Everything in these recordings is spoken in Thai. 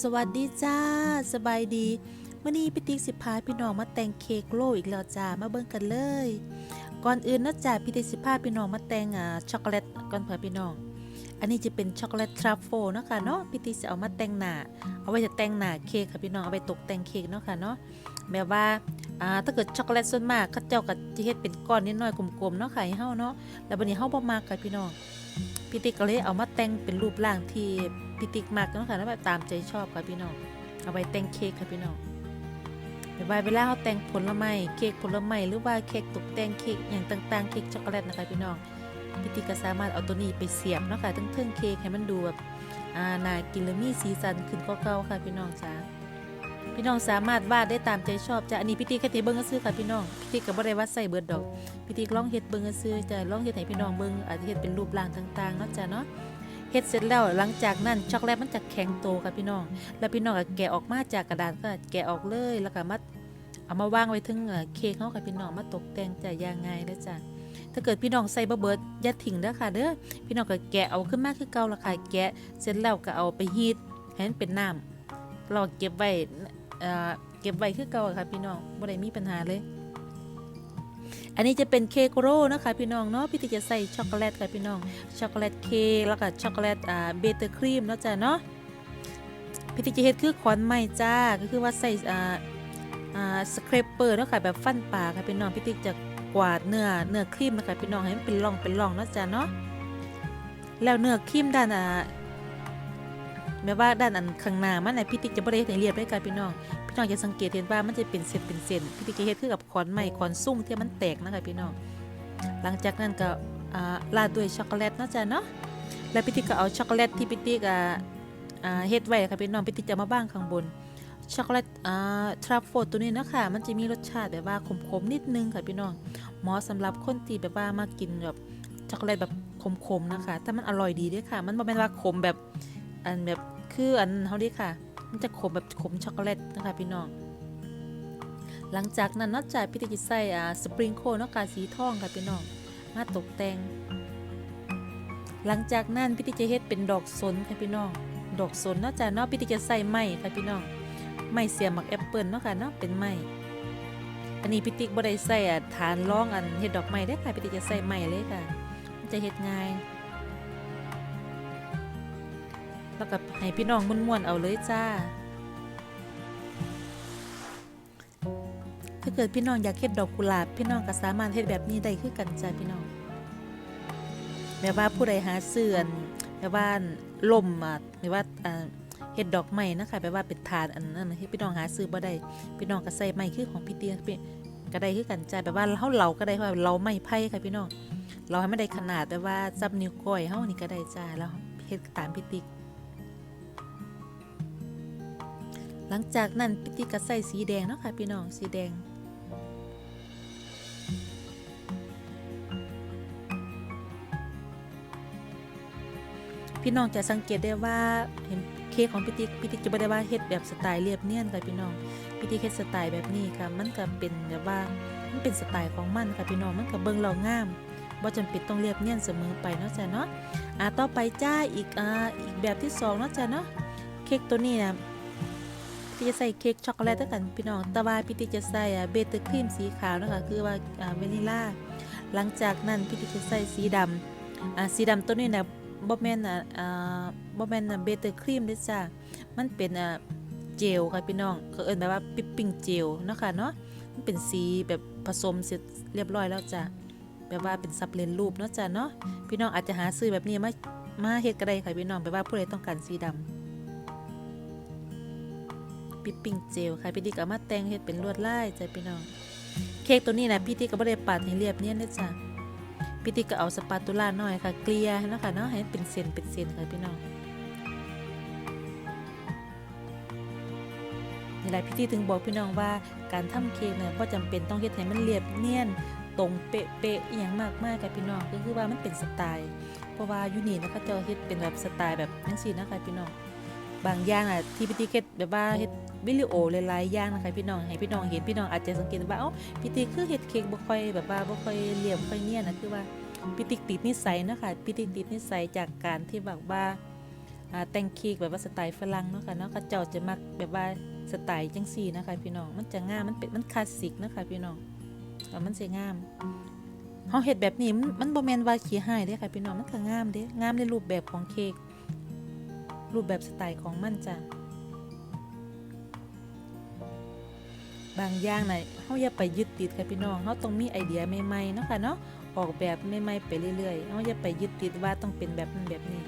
สวัสดีจ้า สบายดีมื่อนี้พี่ติ๊กสิพาพี่น้องมาแต่งเค้กโลอีกแล้วจ้ามาเบิ่งกันเลย ก่อนอื่นนะจ้าพี่ติ๊กสิพาพี่น้องมาแต่งอ่าช็อกโกแลตก่อนเผื่อพี่น้อง อันนี้จะเป็นช็อกโกแลตทรัฟเฟิลเนาะค่ะเนาะพี่ติ๊กจะเอามาแต่งหน้าเอาไว้จะแต่งหน้าเค้กค่ะพี่น้องเอาไปตกแต่งเค้กเนาะค่ะเนาะแบบว่าอ่าถ้าเกิดช็อกโกแลตส่วนมากเขาเจ้าก็จะเฮ็ดเป็นก้อนนิดหน่อยกลมๆเนาะค่ะให้เฮาเนาะแล้วบัดนี้เฮาบ่มักค่ะพี่น้อง พี่ติ๊กก็เลยเอามาแต่งเป็นรูปร่างที่พี่ติ๊กมักเนาะค่ะแล้วแบบตามใจชอบค่ะพี่น้องเอาไว้แต่งเค้กค่ะพี่น้องแบบว่าเวลาเราแต่งผลไม้เค้กผลไม้หรือว่าเค้กตกแต่งเค้กอย่างต่างๆเค้กช็อกโกแลตนะคะพี่น้องพี่ติ๊กก็สามารถเอาตัวนี้ไปเสียบเนาะค่ะทั้งเทิงเค้กให้มันดูแบบอ่าน่ากินและมีสีสันขึ้นกว่าเก่าค่ะพี่น้องจ้า พี่น้องสามารถวาดได้ตามใจชอบจ้ะอันนี้พี่ติ๊กแค่เทเบิ้งก็ซื้อค่ะพี่น้องพี่ติ๊กก็บ่ได้ว่าใส่เบิดดอกพี่ติ๊กลองเฮ็ดเบิ่งซื่อจะลองเฮ็ดให้พี่น้องเบิ่งอาจจะเฮ็ดเป็นรูปร่างต่างๆเนาะจ้ะเนาะเฮ็ดเสร็จแล้วหลังจากนั้นช็อกโกแลตมันจะแข็งโตค่ะพี่น้อง แล้วพี่น้องก็แกะออกมาจากกระดาษก็แกะออกเลยแล้วก็มาเอามาวางไว้ถึงเอ่อเค้กเฮาค่ะพี่น้องมาตกแต่งจะย่างง่ายเลยจ้ะถ้าเกิดพี่น้องใส่บ่เบิดอย่าทิ้งเด้อค่ะเด้อพี่น้องก็แกะเอาขึ้นมาคือเก่าละค่ะแกะเสร็จแล้วก็เอาไปฮีทให้มันเป็นน้ำเราเก็บไว้ เก็บไว้คือเก่าอะค่ะพี่น้องบ่ได้มีปัญหาเลย อันนี้จะเป็นเค้กโรลนะคะพี่น้องเนาะพี่ติจะใส่ช็อกโกแลตค่ะพี่น้อง ช็อกโกแลตเค้กแล้วก็ช็อกโกแลตอ่าเบเตอร์ครีมเนาะจ้ะเนาะพี่ติจะเฮ็ดคือขอนไม้จ้าก็คือว่าใส่อ่าอ่าสครับเปอร์เนาะค่ะแบบฟันปลาค่ะพี่น้องพี่ติจะกวาดเนื้อเนื้อครีมนะคะพี่น้องให้มันเป็นร่องเป็นร่องเนาะจ้ะเนาะแล้วเนื้อครีมด้านอ่า แบบว่าด้านอันข้างหน้ามันน่ะพี่ติ๊กจะบ่ได้เฮ็ดให้เรียบเลยค่ะพี่น้อง พี่น้องจะสังเกตเห็นว่ามันจะเป็นเส้นเป็นเส้นพี่ติ๊กจะเฮ็ดคือกับขอนไม้ขอนซุ่งที่มันแตกนะคะพี่น้อง หลังจากนั้นก็อ่าราดด้วยช็อกโกแลตนะจ้ะเนาะ แล้วพี่ติ๊กก็เอาช็อกโกแลตที่พี่ติ๊กอ่าอ่าเฮ็ดไว้ค่ะพี่น้องพี่ติ๊กจะมาบ้างข้างบนช็อกโกแลตอ่าทรัฟเฟิลตัวนี้นะคะมันจะมีรสชาติแบบว่าขมๆนิดนึงค่ะพี่น้องเหมาะสำหรับคนที่แบบว่ามากินแบบช็อกโกแลตแบบขมๆนะคะแต่มันอร่อยดีด้วยค่ะ มันบ่แม่นว่าขมแบบอันแบบ คืออันเฮาด้ค่ะ มันจะขมแบบขมช็อกโกแลตนะคะพี่น้อง หลังจากนั้นนอกจากพี่ติ๊กจะใส่อ่าสปริงโคนเนาะกาสีทองค่ะพี่น้อง มาตกแต่ง หลังจากนั้นพี่ติ๊กจะเฮ็ดเป็นดอกสนค่ะพี่น้อง ดอกสนนาะจ้ะเนาะพี่ติ๊กจะใส่ไม้ค่ะพี่น้อง ไม้เสียบหมักแอปเปิลเนาะค่ะเนาะเป็นไม้อันนี้พี่ติ๊กบ่ได้ใส่อะฐานรองอันเฮ็ดดอกไม้ได้ค่ะพี่ติ๊กจะใส่ไม้เลยค่ะ มันจะเฮ็ดง่าย แล้วก็ให้พี่น้องม่วนๆเอาเลยจ้า ถ้าเกิดพี่น้องอยากเฮ็ดดอกกุหลาบ พี่น้องก็สามารถเฮ็ดแบบนี้ได้คือกันจ้าพี่น้องแบบว่าผู้ใดหาเสื่อนแบบว่าล่มอะหรือว่าอ่าเฮ็ดดอกไม้นะคะแบบว่าเป็นถาดอันนั้นให้พี่น้องหาซื้อบ่ได้พี่น้องก็ใส่ไม้คือของพี่เตี้ยก็ได้คือกันจ้าแบบว่าเฮาเหลาก็ได้เพราะว่าเราไม้ไผ่ค่ะพี่น้อง เราให้มันได้ขนาดแบบว่าซับนิ้วก้อยเฮานี่ก็ได้จ้าแล้วเฮ็ดตามพี่ติ๊ก หลังจากนั้นพี่ติ๊กก็ใส่สีแดงเนาะค่ะพี่น้องสีแดง พี่น้องจะสังเกตได้ว่าเห็นเค้กของพี่ติ๊กพี่ติ๊กจะไม่ได้ว่าเฮ็ดแบบสไตล์เรียบเนียนค่ะพี่น้องพี่ติ๊กเฮ็ดสไตล์แบบนี้ค่ะมันก็เป็นแบบว่ามันเป็นสไตล์ของมันค่ะพี่น้องมันก็เบิ่งเรางามบ่จำเป็นต้องเรียบเนียนเสมอไปเนาะจ้ะเนาะอ่าต่อไปจ้าอีกอ่าอีกแบบที่สองเนาะจ้ะเนาะเค้กตัวนี้นะ พี่จะใส่เค้กช็อกโกแลตด้วยกันพี่น้อง แต่ว่าพี่ติ๊กจะใส่อ่าเบเตอร์ครีมสีขาวนะคะ คือว่าอ่าวานิลลา หลังจากนั้นพี่ติ๊กจะใส่สีดำอ่าสีดำตัวนี้นะบ่แม่นอะอ่าบ่แม่นเบเตอร์ครีมเด้อจ้ามันเป็นอ่าเจลค่ะพี่น้องเขาเอิ้นแบบว่าปิ๊ปปิ้งเจลเนาะค่ะเนาะ มันเป็นสีแบบผสมเสร็จเรียบร้อยแล้วจ้ะแบบว่าเป็นซับเลนรูปเนาะจ้ะเนาะ พี่น้องอาจจะหาซื้อแบบนี้มา มาเฮ็ดก็ได้ค่ะพี่น้องแบบว่าผู้ใดต้องการสีดำ ปิ๊ปปิ้งเจลค่ะพี่ติ๊กก็เอามาแต่งเฮ็ดเป็นลวดลายจ้ะพี่น้อง เค้กตัวนี้นะพี่ติ๊กก็บ่ได้ปาดให้เรียบเนียนเด้จ้ะพี่ติ๊กก็เอาสปาตูล่าหน่อยค่ะเกลี่ยเนาะค่ะเนาะให้เป็นเส้นเป็นเส้นค่ะพี่น้องนี่แหละพี่ติ๊กถึงบอกพี่น้องว่าการทำเค้กเนี่ยก็จำเป็นต้องเฮ็ดให้มันเรียบเนียนตรงเป๊ะๆอย่างมากมากค่ะพี่น้องก็คือว่ามันเป็นสไตล์ เพราะว่ายูนี่นะคะเจะเฮ็ดเป็นแบบสไตล์แบบจังซี่นะคะพี่น้อง บางอย่างอะที่พี่ติ๊กเฮ็ดแบบว่าเฮ็ดวิดีโอหลายๆอย่างนะคะพี่น้องให้พี่น้องเห็นพี่น้องอาจจะสังเกตว่าเอ้าพี่ติ๊กคือเฮ็ดเค้กบ่ค่อยแบบว่าบ่ค่อยเรียบบ่ค่อยเนียนนะคือว่าพี่ติ๊กติดนิสัยเนาะค่ะพี่ติ๊กติดนิสัยจากการที่แบบว่าแต่งเค้กแบบว่าสไตล์ฝรั่งเนาะค่ะเนาะเขาเจ้าจะมักแบบว่าสไตล์จังซี่นะคะพี่น้องมันจะงามมันเป็นมันคลาสสิกนะคะพี่น้องว่มันสิงามเฮาเฮ็ดแบบนี้มันมันบ่แม่นว่าขี้หายเด้ค่ะพี่น้องมันก็งามเด้งามในรูปแบบของเค้ก รูปแบบสไตล์ของมันจ้ะบางอย่างน่ะเฮาอย่าไปยึดติดค่ะพี่น้องเฮาต้องมีไอเดียใหม่ๆเนาะค่ะเนาะออกแบบใหม่ๆไปเรื่อยๆเฮาอย่าไปยึดติดว่าต้องเป็นแบบนั้นแบบนี้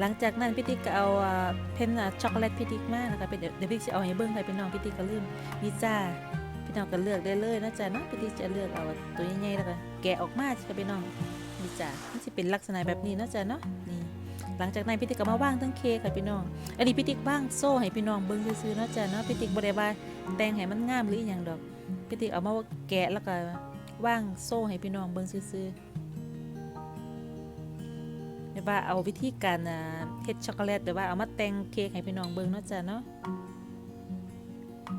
หลังจากนั้นพี่ติ๊กก็เอาเพนอ่าช็อกโกแลตพี่ติ๊กมานะคะเป็นเดี๋ยวพี่จะเอาให้เบิ้งค่ะพี่น้องพี่ติ๊กก็ลืมนี่จ้า พี่น้องก็เลือกได้เลยนะจ๊ะเนาะพี่ติ๊กจะเลือกเอาตัวใหญ่ๆแล้วก็แกะออกมาค่ะพี่น้องนี่จ้ามันจะเป็นลักษณะแบบนี้นะจ๊ะเนาะนี่หลังจากนั้นพี่ติ๊กก็มาว่างทั้งเค้กค่ะพี่น้อง อันนี้พี่ติ๊กว่างโซ่ให้พี่น้องเบิ้งซื่อๆเนาะจ๊ะเนาะพี่ติ๊กบ่ได้ว่าแต่งให้มันงามหรืออย่างดอกพี่ติ๊กเอามาแกะแล้วก็ว่างโซ่ให้พี่น้องเบิ้งซื่อๆแบบว่าเอาวิธีการเฮ็ดช็อกโกแลตแบบว่าเอามาแต่งเค้กให้พี่น้องเบิ่งเนาะจ้ะเนาะ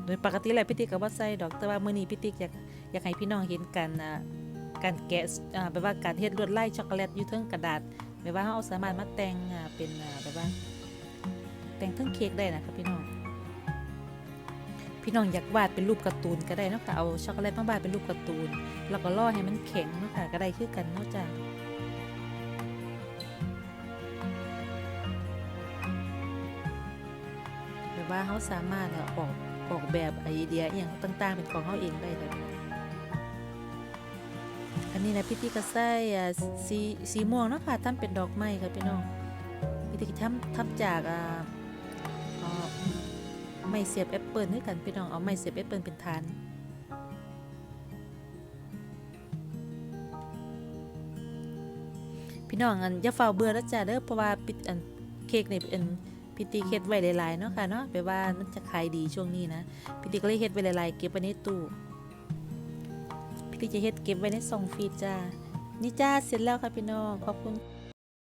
โดยปกติแล้วพี่ติ๊กก็บ่ใส่ดอกแต่ว่ามื้อนี้พี่ติ๊กอยากอยากให้พี่น้องเห็นการอ่าการแกะอ่าแบบว่าการเฮ็ดลวดลายช็อกโกแลตอยู่เทิงกระดาษแบบว่าเราสามารถมาแต่งอ่าเป็นอ่าแบบว่า แต่งเทิงเค้กได้นะคะพี่น้องพี่น้องอยากวาดเป็นรูปการ์ตูนก็ได้นาะค่ะเอาช็อกโกแลตมาวาดเป็นรูปการ์ตูน แล้วก็ล่อให้มันแข็งนาะค่ะก็ได้คือกันนาะจ้ะแบบว่าเขาสามารถออก ออกแบบไอเดียอย่างต่างๆ เป็นของเขาเองได้เลยอันนี้นะพี่ติ๊กก็ใส่สีสีม่วงเนาะค่ะทำเป็นดอกไม้ค่ะพี่น้องพี่ติ๊กทำทำจากไม้เสียบแอปเปิลให้กันพี่น้องเอาไม้เสียบแอปเปิลเป็นฐานพี่น้องอันอย่าเฝ้าเบื่อแล้วจ้ะเด้อเพราะว่าปิดอันเค้กนี่เป็น พี่ติ๊กเฮ็ดไว้หลายๆเนาะค่ะเนาะไปว่ามันจะขายดีช่วงนี้นะพี่ติ๊กก็เลยเฮ็ดไว้หลายๆเก็บไว้ในตู้พี่ติ๊กจะเฮ็ดเก็บไว้ในซองฟีดจ้านี่จ้าเสร็จแล้วค่ะพี่น้องขอบคุณ